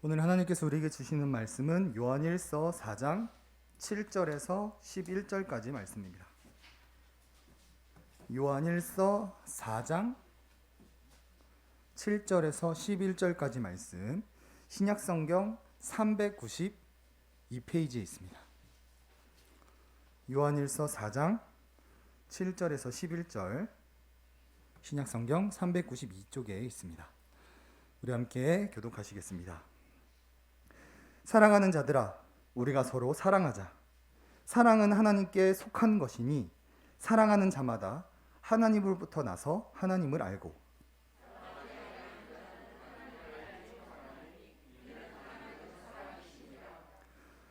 오늘 하나님께서 우리에게 주시는 말씀은 요한일서 4장 7절에서 11절까지 말씀입니다. 요한일서 4장 7절에서 11절까지 말씀 신약 성경 392페이지에 있습니다. 요한일서 4장 7절에서 11절 신약 성경 392쪽에 있습니다. 우리 함께 교독하시겠습니다. 사랑하는 자들아 우리가 서로 사랑하자. 사랑은 하나님께 속한 것이니 사랑하는 자마다 하나님으로부터 나서 하나님을 알고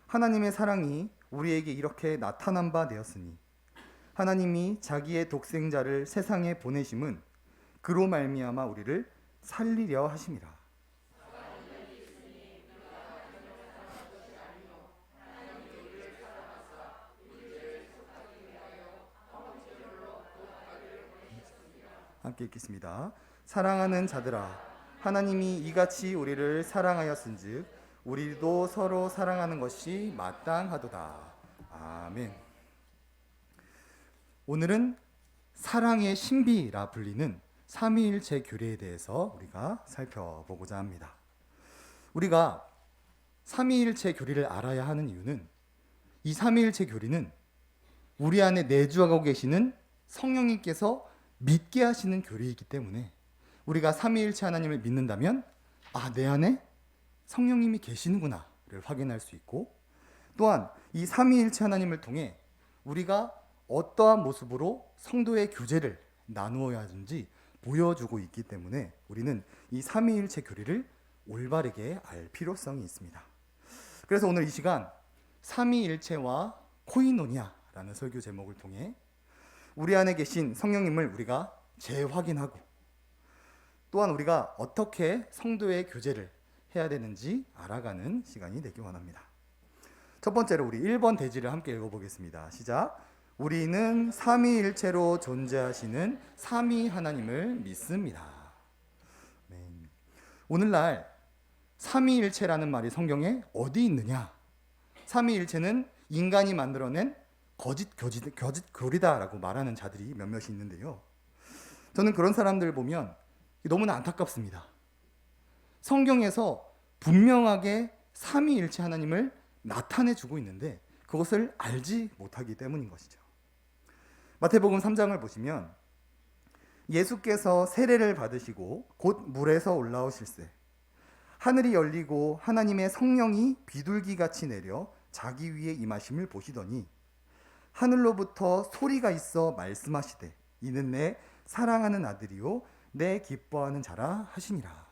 하나님의 사랑이 우리에게 이렇게 나타난 바 되었으니 하나님이 자기의 독생자를 세상에 보내심은 그로 말미암아 우리를 살리려 하심이라. 함께 읽겠습니다. 사랑하는 자들아 하나님이 이같이 우리를 사랑하였은즉 우리도 서로 사랑하는 것이 마땅하도다. 아멘. 오늘은 사랑의 신비라 불리는 삼위일체 교리에 대해서 우리가 살펴보고자 합니다. 우리가 삼위일체 교리를 알아야 하는 이유는 이 삼위일체 교리는 우리 안에 내주하고 계시는 성령님께서 믿게 하시는 교리이기 때문에 우리가 삼위일체 하나님을 믿는다면 아, 내 안에 성령님이 계시는구나를 확인할 수 있고 또한 이 삼위일체 하나님을 통해 우리가 어떠한 모습으로 성도의 교제를 나누어야 하는지 보여주고 있기 때문에 우리는 이 삼위일체 교리를 올바르게 알 필요성이 있습니다. 그래서 오늘 이 시간 삼위일체와 코이노니아라는 설교 제목을 통해 우리 안에 계신 성령님을 우리가 재확인하고 또한 우리가 어떻게 성도의 교제를 해야 되는지 알아가는 시간이 되기 원합니다. 첫 번째로 우리 1번 대지를 함께 읽어보겠습니다. 시작. 우리는 삼위일체로 존재하시는 삼위 하나님을 믿습니다. 네. 오늘날 삼위일체라는 말이 성경에 어디 있느냐? 삼위일체는 인간이 만들어낸 거짓 교지, 거짓 교리다라고 말하는 자들이 몇몇이 있는데요. 저는 그런 사람들 보면 너무나 안타깝습니다. 성경에서 분명하게 삼위일체 하나님을 나타내 주고 있는데 그것을 알지 못하기 때문인 것이죠. 마태복음 3장을 보시면 예수께서 세례를 받으시고 곧 물에서 올라오실세 하늘이 열리고 하나님의 성령이 비둘기 같이 내려 자기 위에 임하심을 보시더니 하늘로부터 소리가 있어 말씀하시되 이는 내 사랑하는 아들이요 내 기뻐하는 자라 하시니라.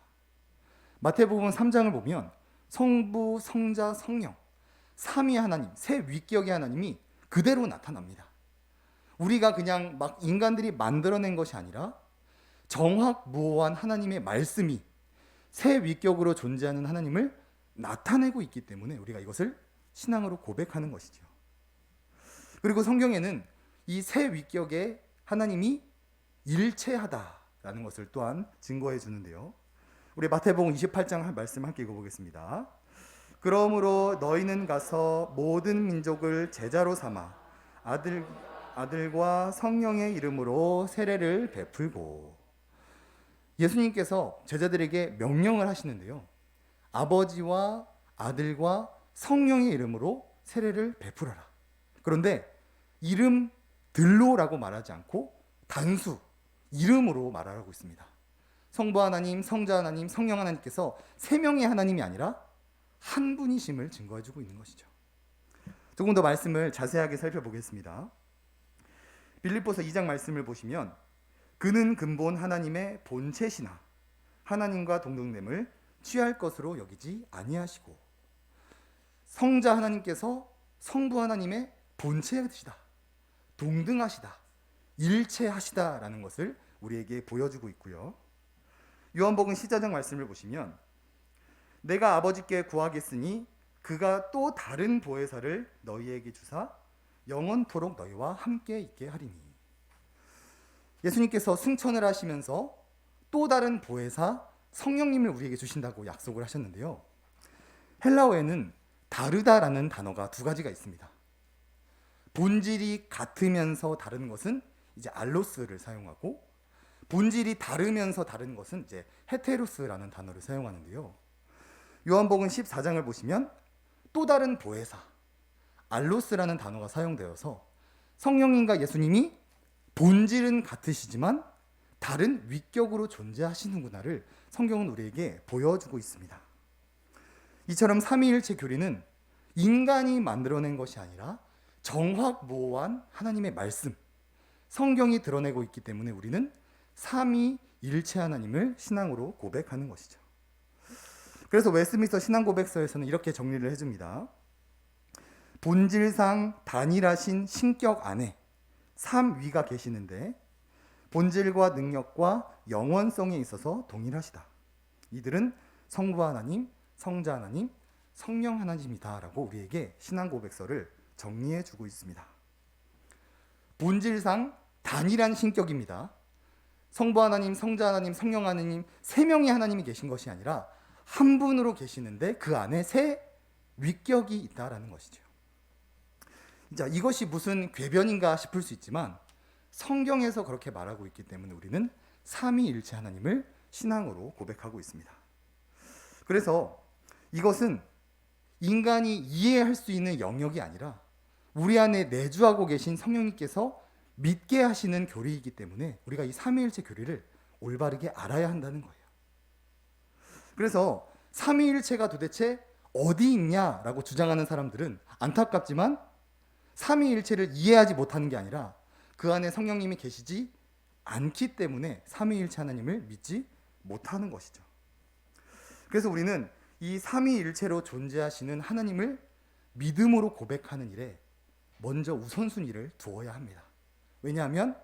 마태복음 3장을 보면 성부, 성자, 성령 삼위 하나님, 세 위격의 하나님이 그대로 나타납니다. 우리가 그냥 막 인간들이 만들어낸 것이 아니라 정확무오한 하나님의 말씀이 세 위격으로 존재하는 하나님을 나타내고 있기 때문에 우리가 이것을 신앙으로 고백하는 것이죠. 그리고 성경에는 이 세 위격의 하나님이 일체하다라는 것을 또한 증거해 주는데요. 우리 마태복음 28장 말씀 함께 읽어보겠습니다. 그러므로 너희는 가서 모든 민족을 제자로 삼아 아들 아들과 성령의 이름으로 세례를 베풀고 예수님께서 제자들에게 명령을 하시는데요. 아버지와 아들과 성령의 이름으로 세례를 베풀어라. 그런데 이름들로라고 말하지 않고 단수 이름으로 말하고 있습니다. 성부 하나님, 성자 하나님, 성령 하나님께서 세 명의 하나님이 아니라 한 분이심을 증거해 주고 있는 것이죠. 조금 더 말씀을 자세하게 살펴보겠습니다. 빌립보서 2장 말씀을 보시면 그는 근본 하나님의 본체시나 하나님과 동등됨을 취할 것으로 여기지 아니하시고 성자 하나님께서 성부 하나님의 본체시다. 동등하시다. 일체하시다라는 것을 우리에게 보여주고 있고요. 요한복음 14장 말씀을 보시면 내가 아버지께 구하겠으니 그가 또 다른 보혜사를 너희에게 주사 영원토록 너희와 함께 있게 하리니. 예수님께서 승천을 하시면서 또 다른 보혜사 성령님을 우리에게 주신다고 약속을 하셨는데요. 헬라어에는 다르다라는 단어가 두 가지가 있습니다. 본질이 같으면서 다른 것은 이제 알로스를 사용하고 본질이 다르면서 다른 것은 이제 헤테로스라는 단어를 사용하는데요. 요한복음 14장을 보시면 또 다른 보혜사 알로스라는 단어가 사용되어서 성령님과 예수님이 본질은 같으시지만 다른 위격으로 존재하시는구나를 성경은 우리에게 보여주고 있습니다. 이처럼 삼위일체 교리는 인간이 만들어낸 것이 아니라 정확무오한 하나님의 말씀, 성경이 드러내고 있기 때문에 우리는 삼위 일체 하나님을 신앙으로 고백하는 것이죠. 그래서 웨스민스터 신앙 고백서에서는 이렇게 정리를 해줍니다. 본질상 단일하신 신격 안에 삼위가 계시는데 본질과 능력과 영원성에 있어서 동일하시다. 이들은 성부 하나님, 성자 하나님, 성령 하나님이다라고 우리에게 신앙 고백서를 정리해 주고 있습니다. 본질상 단일한 신격입니다. 성부 하나님, 성자 하나님, 성령 하나님 세 명의 하나님이 계신 것이 아니라 한 분으로 계시는데 그 안에 세 위격이 있다라는 것이죠. 자, 이것이 무슨 궤변인가 싶을 수 있지만 성경에서 그렇게 말하고 있기 때문에 우리는 삼위일체 하나님을 신앙으로 고백하고 있습니다. 그래서 이것은 인간이 이해할 수 있는 영역이 아니라 우리 안에 내주하고 계신 성령님께서 믿게 하시는 교리이기 때문에 우리가 이 삼위일체 교리를 올바르게 알아야 한다는 거예요. 그래서 삼위일체가 도대체 어디 있냐라고 주장하는 사람들은 안타깝지만 삼위일체를 이해하지 못하는 게 아니라 그 안에 성령님이 계시지 않기 때문에 삼위일체 하나님을 믿지 못하는 것이죠. 그래서 우리는 이 삼위일체로 존재하시는 하나님을 믿음으로 고백하는 일에 먼저 우선순위를 두어야 합니다. 왜냐하면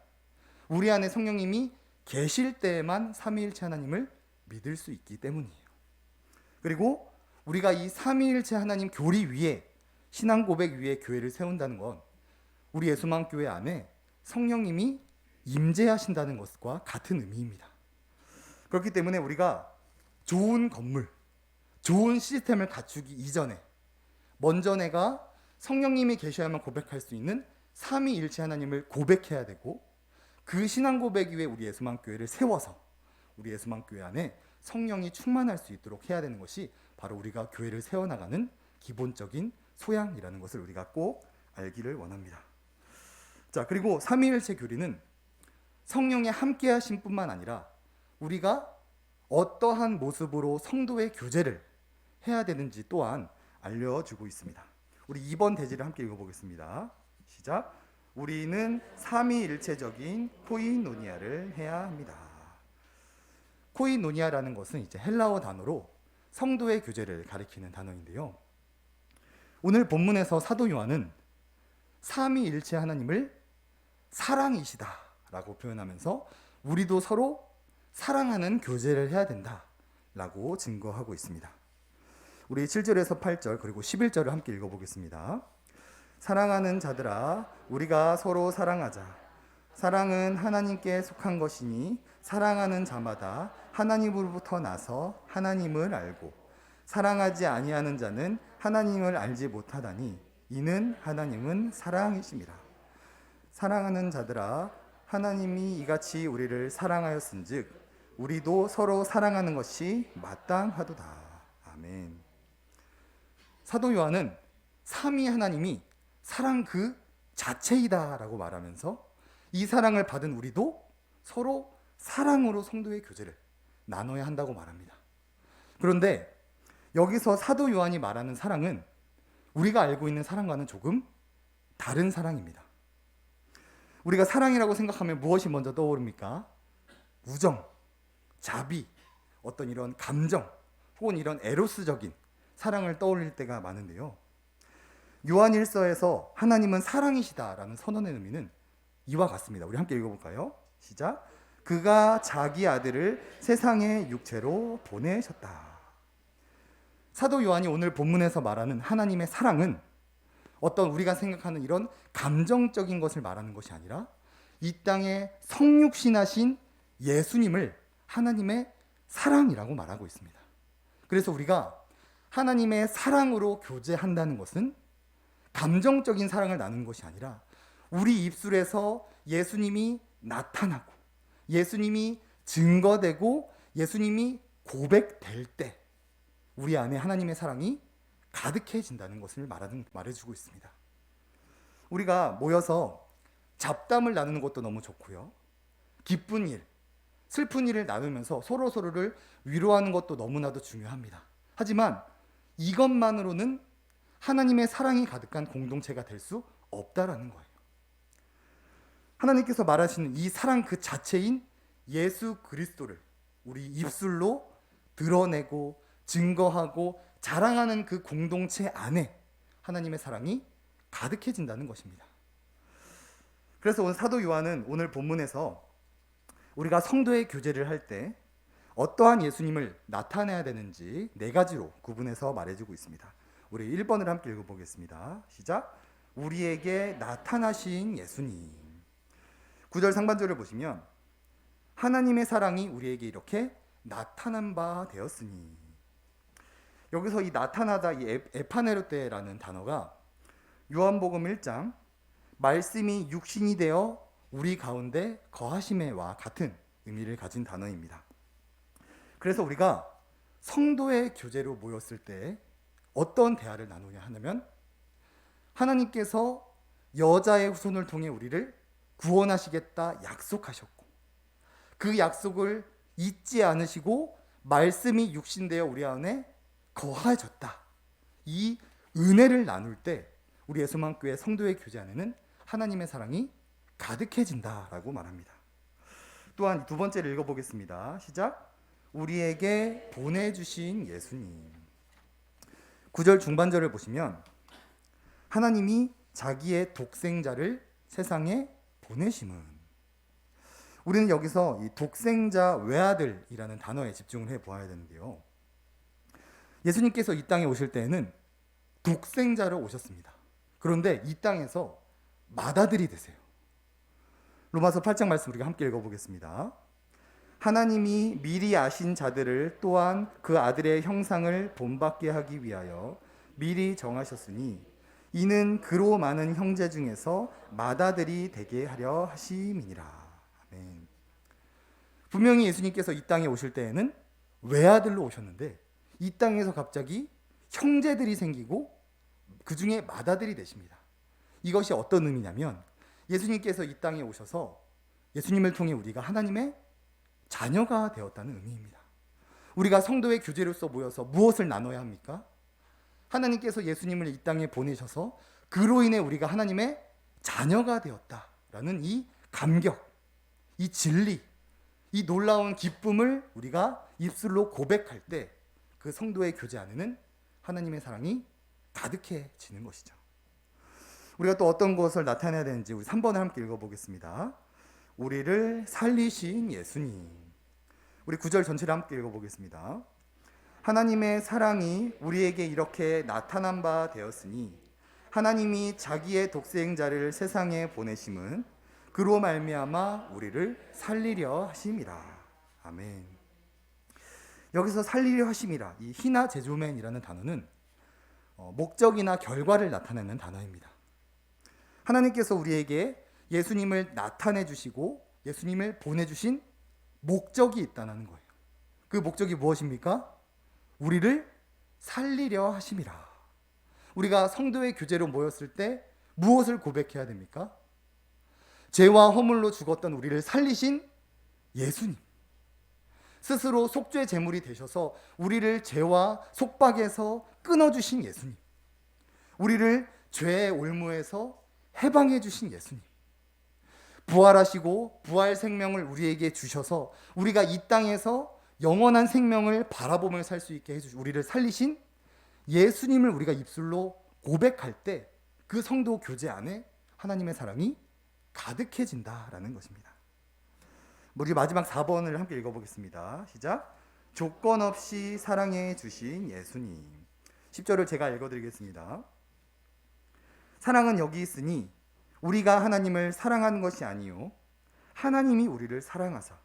우리 안에 성령님이 계실 때에만 삼위일체 하나님을 믿을 수 있기 때문이에요. 그리고 우리가 이 삼위일체 하나님 교리 위에 신앙 고백 위에 교회를 세운다는 건 우리 예수만 교회 안에 성령님이 임재하신다는 것과 같은 의미입니다. 그렇기 때문에 우리가 좋은 건물, 좋은 시스템을 갖추기 이전에 먼저 내가 성령님이 계셔야만 고백할 수 있는 삼위일체 하나님을 고백해야 되고 그 신앙 고백 위에 우리 예수만 교회를 세워서 우리 예수만 교회 안에 성령이 충만할 수 있도록 해야 되는 것이 바로 우리가 교회를 세워나가는 기본적인 소양이라는 것을 우리가 꼭 알기를 원합니다. 자, 그리고 삼위일체 교리는 성령의 함께 하심 뿐만 아니라 우리가 어떠한 모습으로 성도의 교제를 해야 되는지 또한 알려주고 있습니다. 우리 2번 대지를 함께 읽어보겠습니다. 시작. 우리는 삼위일체적인 코이노니아를 해야 합니다. 코이노니아라는 것은 이제 헬라어 단어로 성도의 교제를 가리키는 단어인데요. 오늘 본문에서 사도 요한은 삼위일체 하나님을 사랑이시다라고 표현하면서 우리도 서로 사랑하는 교제를 해야 된다라고 증거하고 있습니다. 우리 7절에서 8절 그리고 11절을 함께 읽어보겠습니다. 사랑하는 자들아 우리가 서로 사랑하자. 사랑은 하나님께 속한 것이니 사랑하는 자마다 하나님으로부터 나서 하나님을 알고 사랑하지 아니하는 자는 하나님을 알지 못하다니 이는 하나님은 사랑이십니다. 사랑하는 자들아 하나님이 이같이 우리를 사랑하였은즉 우리도 서로 사랑하는 것이 마땅하도다. 아멘. 사도 요한은 삼위 하나님이 사랑 그 자체이다라고 말하면서 이 사랑을 받은 우리도 서로 사랑으로 성도의 교제를 나눠야 한다고 말합니다. 그런데 여기서 사도 요한이 말하는 사랑은 우리가 알고 있는 사랑과는 조금 다른 사랑입니다. 우리가 사랑이라고 생각하면 무엇이 먼저 떠오릅니까? 우정, 자비, 어떤 이런 감정, 혹은 이런 에로스적인 사랑을 떠올릴 때가 많은데요. 요한일서에서 하나님은 사랑이시다라는 선언의 의미는 이와 같습니다. 우리 함께 읽어볼까요? 시작. 그가 자기 아들을 세상의 육체로 보내셨다. 사도 요한이 오늘 본문에서 말하는 하나님의 사랑은 어떤 우리가 생각하는 이런 감정적인 것을 말하는 것이 아니라 이 땅에 성육신하신 예수님을 하나님의 사랑이라고 말하고 있습니다. 그래서 우리가 하나님의 사랑으로 교제한다는 것은 감정적인 사랑을 나누는 것이 아니라 우리 입술에서 예수님이 나타나고 예수님이 증거되고 예수님이 고백될 때 우리 안에 하나님의 사랑이 가득해진다는 것을 말하는 말해주고 있습니다. 우리가 모여서 잡담을 나누는 것도 너무 좋고요. 기쁜 일, 슬픈 일을 나누면서 서로 서로를 위로하는 것도 너무나도 중요합니다. 하지만 이것만으로는 하나님의 사랑이 가득한 공동체가 될 수 없다라는 거예요. 하나님께서 말하시는 이 사랑 그 자체인 예수 그리스도를 우리 입술로 드러내고 증거하고 자랑하는 그 공동체 안에 하나님의 사랑이 가득해진다는 것입니다. 그래서 오늘 사도 요한은 오늘 본문에서 우리가 성도의 교제를 할 때 어떠한 예수님을 나타내야 되는지 네 가지로 구분해서 말해주고 있습니다. 우리 1번을 함께 읽어보겠습니다. 시작. 우리에게 나타나신 예수님. 9절 상반절을 보시면 하나님의 사랑이 우리에게 이렇게 나타난 바 되었으니 여기서 이 나타나다 이 에- 에파네르테라는 단어가 요한복음 1장 말씀이 육신이 되어 우리 가운데 거하심에와 같은 의미를 가진 단어입니다. 그래서 우리가 성도의 교제로 모였을 때 어떤 대화를 나누냐 하면 하나님께서 여자의 후손을 통해 우리를 구원하시겠다 약속하셨고 그 약속을 잊지 않으시고 말씀이 육신되어 우리 안에 거하셨다. 이 은혜를 나눌 때 우리 예수만교회 성도의 교제 안에는 하나님의 사랑이 가득해진다라고 말합니다. 또한 두 번째를 읽어보겠습니다. 시작. 우리에게 보내주신 예수님. 9절 중반절을 보시면 하나님이 자기의 독생자를 세상에 보내심은 우리는 여기서 이 독생자 외아들이라는 단어에 집중을 해 보아야 되는데요. 예수님께서 이 땅에 오실 때에는 독생자로 오셨습니다. 그런데 이 땅에서 맏아들이 되세요. 로마서 8장 말씀 우리가 함께 읽어보겠습니다. 하나님이 미리 아신 자들을 또한 그 아들의 형상을 본받게 하기 위하여 미리 정하셨으니 이는 그로 많은 형제 중에서 맏아들이 되게 하려 하심이니라. 아멘. 분명히 예수님께서 이 땅에 오실 때에는 외아들로 오셨는데 이 땅에서 갑자기 형제들이 생기고 그 중에 맏아들이 되십니다. 이것이 어떤 의미냐면 예수님께서 이 땅에 오셔서 예수님을 통해 우리가 하나님의 자녀가 되었다는 의미입니다. 우리가 성도의 교제로서 모여서 무엇을 나눠야 합니까? 하나님께서 예수님을 이 땅에 보내셔서 그로 인해 우리가 하나님의 자녀가 되었다라는 이 감격, 이 진리, 이 놀라운 기쁨을 우리가 입술로 고백할 때 그 성도의 교제 안에는 하나님의 사랑이 가득해지는 것이죠. 우리가 또 어떤 것을 나타내야 되는지 우리 3번을 함께 읽어보겠습니다. 우리를 살리신 예수님. 우리 9절 전체를 함께 읽어보겠습니다. 하나님의 사랑이 우리에게 이렇게 나타난 바 되었으니 하나님이 자기의 독생자를 세상에 보내심은 그로 말미암아 우리를 살리려 하심이라. 아멘. 여기서 살리려 하심이라 이 히나 제조맨이라는 단어는 어, 목적이나 결과를 나타내는 단어입니다. 하나님께서 우리에게 예수님을 나타내 주시고 예수님을 보내 주신 목적이 있다는 거예요. 그 목적이 무엇입니까? 우리를 살리려 하심이라. 우리가 성도의 교제로 모였을 때 무엇을 고백해야 됩니까? 죄와 허물로 죽었던 우리를 살리신 예수님. 스스로 속죄 제물이 되셔서 우리를 죄와 속박에서 끊어주신 예수님. 우리를 죄의 올무에서 해방해 주신 예수님. 부활하시고 부활 생명을 우리에게 주셔서 우리가 이 땅에서 영원한 생명을 바라보며 살 수 있게 해주시 우리를 살리신 예수님을 우리가 입술로 고백할 때 그 성도 교제 안에 하나님의 사랑이 가득해진다라는 것입니다. 우리 마지막 4번을 함께 읽어보겠습니다. 시작. 조건 없이 사랑해 주신 예수님. 10절을 제가 읽어드리겠습니다. 사랑은 여기 있으니 우리가 하나님을 사랑하는 것이 아니요 하나님이 우리를 사랑하사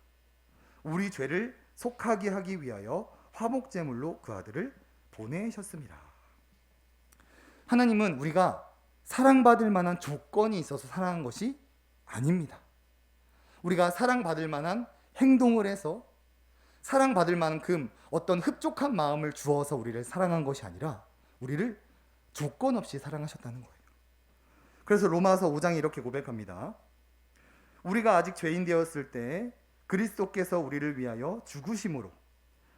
우리 죄를 속하게 하기 위하여 화목제물로 그 아들을 보내셨습니다. 하나님은 우리가 사랑받을 만한 조건이 있어서 사랑한 것이 아닙니다. 우리가 사랑받을 만한 행동을 해서 사랑받을 만큼 어떤 흡족한 마음을 주어서 우리를 사랑한 것이 아니라 우리를 조건 없이 사랑하셨다는 거예요. 그래서 로마서 5장에 이렇게 고백합니다. 우리가 아직 죄인 되었을 때 그리스도께서 우리를 위하여 죽으심으로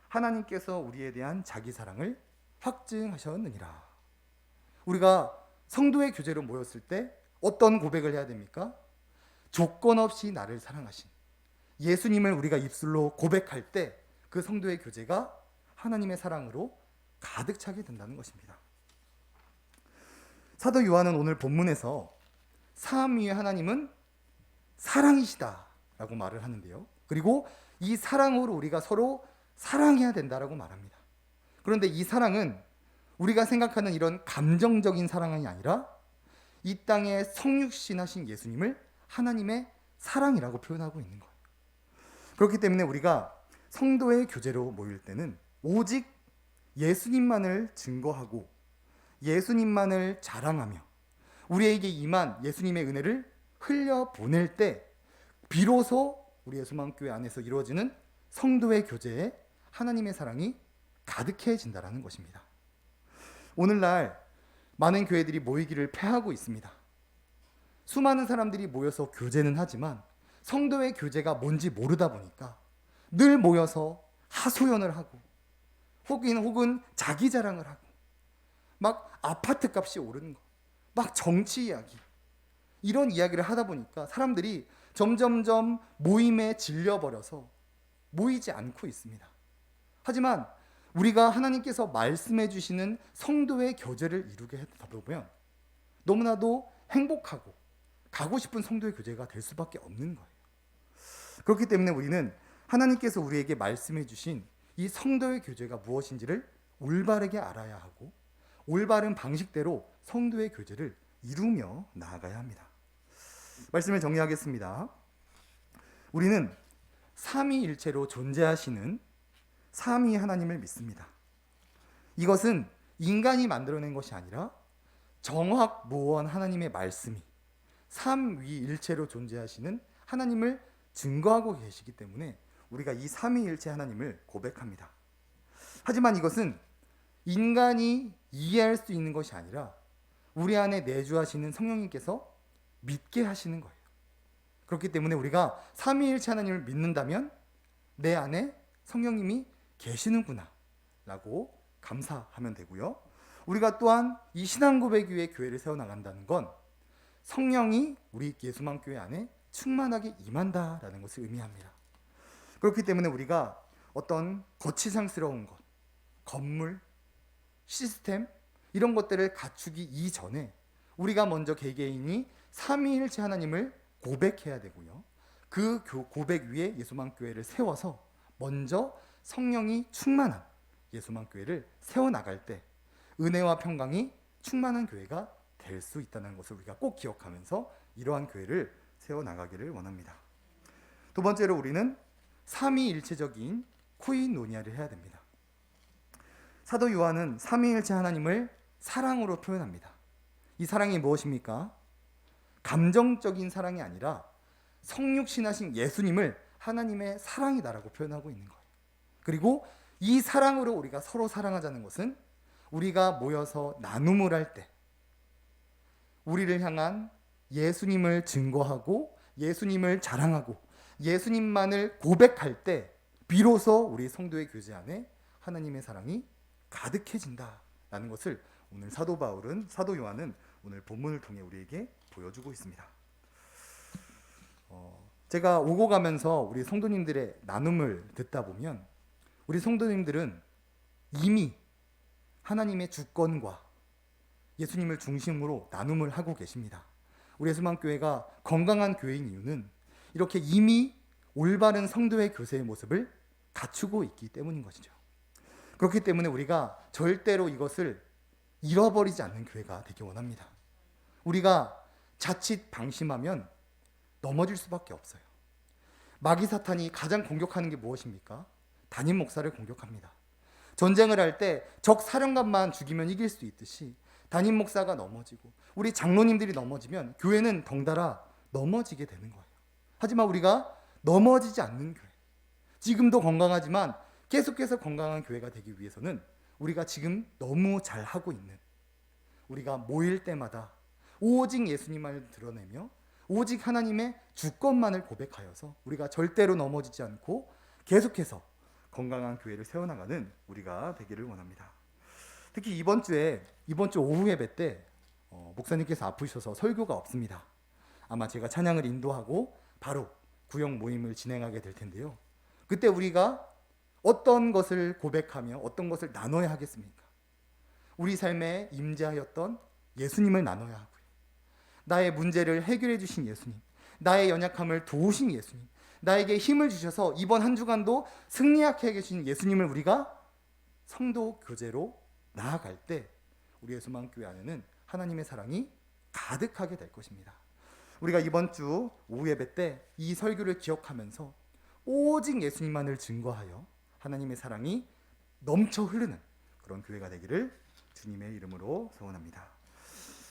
하나님께서 우리에 대한 자기 사랑을 확증하셨느니라. 우리가 성도의 교제로 모였을 때 어떤 고백을 해야 됩니까? 조건 없이 나를 사랑하신 예수님을 우리가 입술로 고백할 때 그 성도의 교제가 하나님의 사랑으로 가득 차게 된다는 것입니다. 사도 요한은 오늘 본문에서 삼위의 하나님은 사랑이시다라고 말을 하는데요. 그리고 이 사랑으로 우리가 서로 사랑해야 된다라고 말합니다. 그런데 이 사랑은 우리가 생각하는 이런 감정적인 사랑이 아니라 이 땅에 성육신하신 예수님을 하나님의 사랑이라고 표현하고 있는 거예요. 그렇기 때문에 우리가 성도의 교제로 모일 때는 오직 예수님만을 증거하고 예수님만을 자랑하며 우리에게 임한 예수님의 은혜를 흘려 보낼 때 비로소 우리 예수만교회 안에서 이루어지는 성도의 교제에 하나님의 사랑이 가득해진다라는 것입니다. 오늘날 많은 교회들이 모이기를 패하고 있습니다. 수많은 사람들이 모여서 교제는 하지만 성도의 교제가 뭔지 모르다 보니까 늘 모여서 하소연을 하고 혹은 혹은 자기 자랑을 하고 막 아파트 값이 오르는 거, 막 정치 이야기 이런 이야기를 하다 보니까 사람들이 점점점 모임에 질려 버려서 모이지 않고 있습니다. 하지만 우리가 하나님께서 말씀해 주시는 성도의 교제를 이루게 하다 보면 너무나도 행복하고 가고 싶은 성도의 교제가 될 수밖에 없는 거예요. 그렇기 때문에 우리는 하나님께서 우리에게 말씀해 주신 이 성도의 교제가 무엇인지를 올바르게 알아야 하고 올바른 방식대로 성도의 교제를 이루며 나아가야 합니다. 말씀을 정리하겠습니다. 우리는 삼위일체로 존재하시는 삼위 하나님을 믿습니다. 이것은 인간이 만들어낸 것이 아니라 정확무원 하나님의 말씀이 삼위일체로 존재하시는 하나님을 증거하고 계시기 때문에 우리가 이 삼위일체 하나님을 고백합니다. 하지만 이것은 인간이 이해할 수 있는 것이 아니라 우리 안에 내주하시는 성령님께서 믿게 하시는 거예요. 그렇기 때문에 우리가 삼위일체 하나님을 믿는다면 내 안에 성령님이 계시는구나 라고 감사하면 되고요. 우리가 또한 이 신앙 고백 위에 교회를 세워 나간다는 건 성령이 우리 예수만 교회 안에 충만하게 임한다라는 것을 의미합니다. 그렇기 때문에 우리가 어떤 거치장스러운 것, 건물, 시스템 이런 것들을 갖추기 이전에 우리가 먼저 개개인이 삼위일체 하나님을 고백해야 되고요. 그 고백 위에 예수만 교회를 세워서 먼저 성령이 충만한 예수만 교회를 세워 나갈 때 은혜와 평강이 충만한 교회가 될 수 있다는 것을 우리가 꼭 기억하면서 이러한 교회를 세워 나가기를 원합니다. 두 번째로 우리는 삼위일체적인 코인노니아를 해야 됩니다. 사도 요한은 삼위일체 하나님을 사랑으로 표현합니다. 이 사랑이 무엇입니까? 감정적인 사랑이 아니라 성육신하신 예수님을 하나님의 사랑이다라고 표현하고 있는 거예요. 그리고 이 사랑으로 우리가 서로 사랑하자는 것은 우리가 모여서 나눔을 할 때 우리를 향한 예수님을 증거하고 예수님을 자랑하고 예수님만을 고백할 때 비로소 우리 성도의 교제 안에 하나님의 사랑이 가득해진다라는 것을 오늘 사도 바울은 사도 요한은 오늘 본문을 통해 우리에게 보여주고 있습니다. 어, 제가 오고 가면서 우리 성도님들의 나눔을 듣다 보면 우리 성도님들은 이미 하나님의 주권과 예수님을 중심으로 나눔을 하고 계십니다. 우리 예수만 교회가 건강한 교회인 이유는 이렇게 이미 올바른 성도의 교세의 모습을 갖추고 있기 때문인 것이죠. 그렇기 때문에 우리가 절대로 이것을 잃어버리지 않는 교회가 되기 원합니다. 우리가 자칫 방심하면 넘어질 수밖에 없어요. 마귀 사탄이 가장 공격하는 게 무엇입니까? 담임 목사를 공격합니다. 전쟁을 할 때 적 사령관만 죽이면 이길 수 있듯이 담임 목사가 넘어지고 우리 장로님들이 넘어지면 교회는 덩달아 넘어지게 되는 거예요. 하지만 우리가 넘어지지 않는 교회. 지금도 건강하지만 계속해서 건강한 교회가 되기 위해서는 우리가 지금 너무 잘 하고 있는 우리가 모일 때마다 오직 예수님만을 드러내며 오직 하나님의 주권만을 고백하여서 우리가 절대로 넘어지지 않고 계속해서 건강한 교회를 세워나가는 우리가 되기를 원합니다. 특히 이번 주에 이번 주 오후 예배 때 어, 목사님께서 아프셔서 설교가 없습니다. 아마 제가 찬양을 인도하고 바로 구역 모임을 진행하게 될 텐데요. 그때 우리가 어떤 것을 고백하며 어떤 것을 나눠야 하겠습니까? 우리 삶에 임재하였던 예수님을 나눠야 하고요. 나의 문제를 해결해 주신 예수님, 나의 연약함을 도우신 예수님, 나에게 힘을 주셔서 이번 한 주간도 승리하게 해주신 예수님을 우리가 성도 교제로 나아갈 때 우리의 소망교회 안에는 하나님의 사랑이 가득하게 될 것입니다. 우리가 이번 주 오후 예배 때 이 설교를 기억하면서 오직 예수님만을 증거하여 하나님의 사랑이 넘쳐 흐르는 그런 교회가 되기를 주님의 이름으로 소원합니다.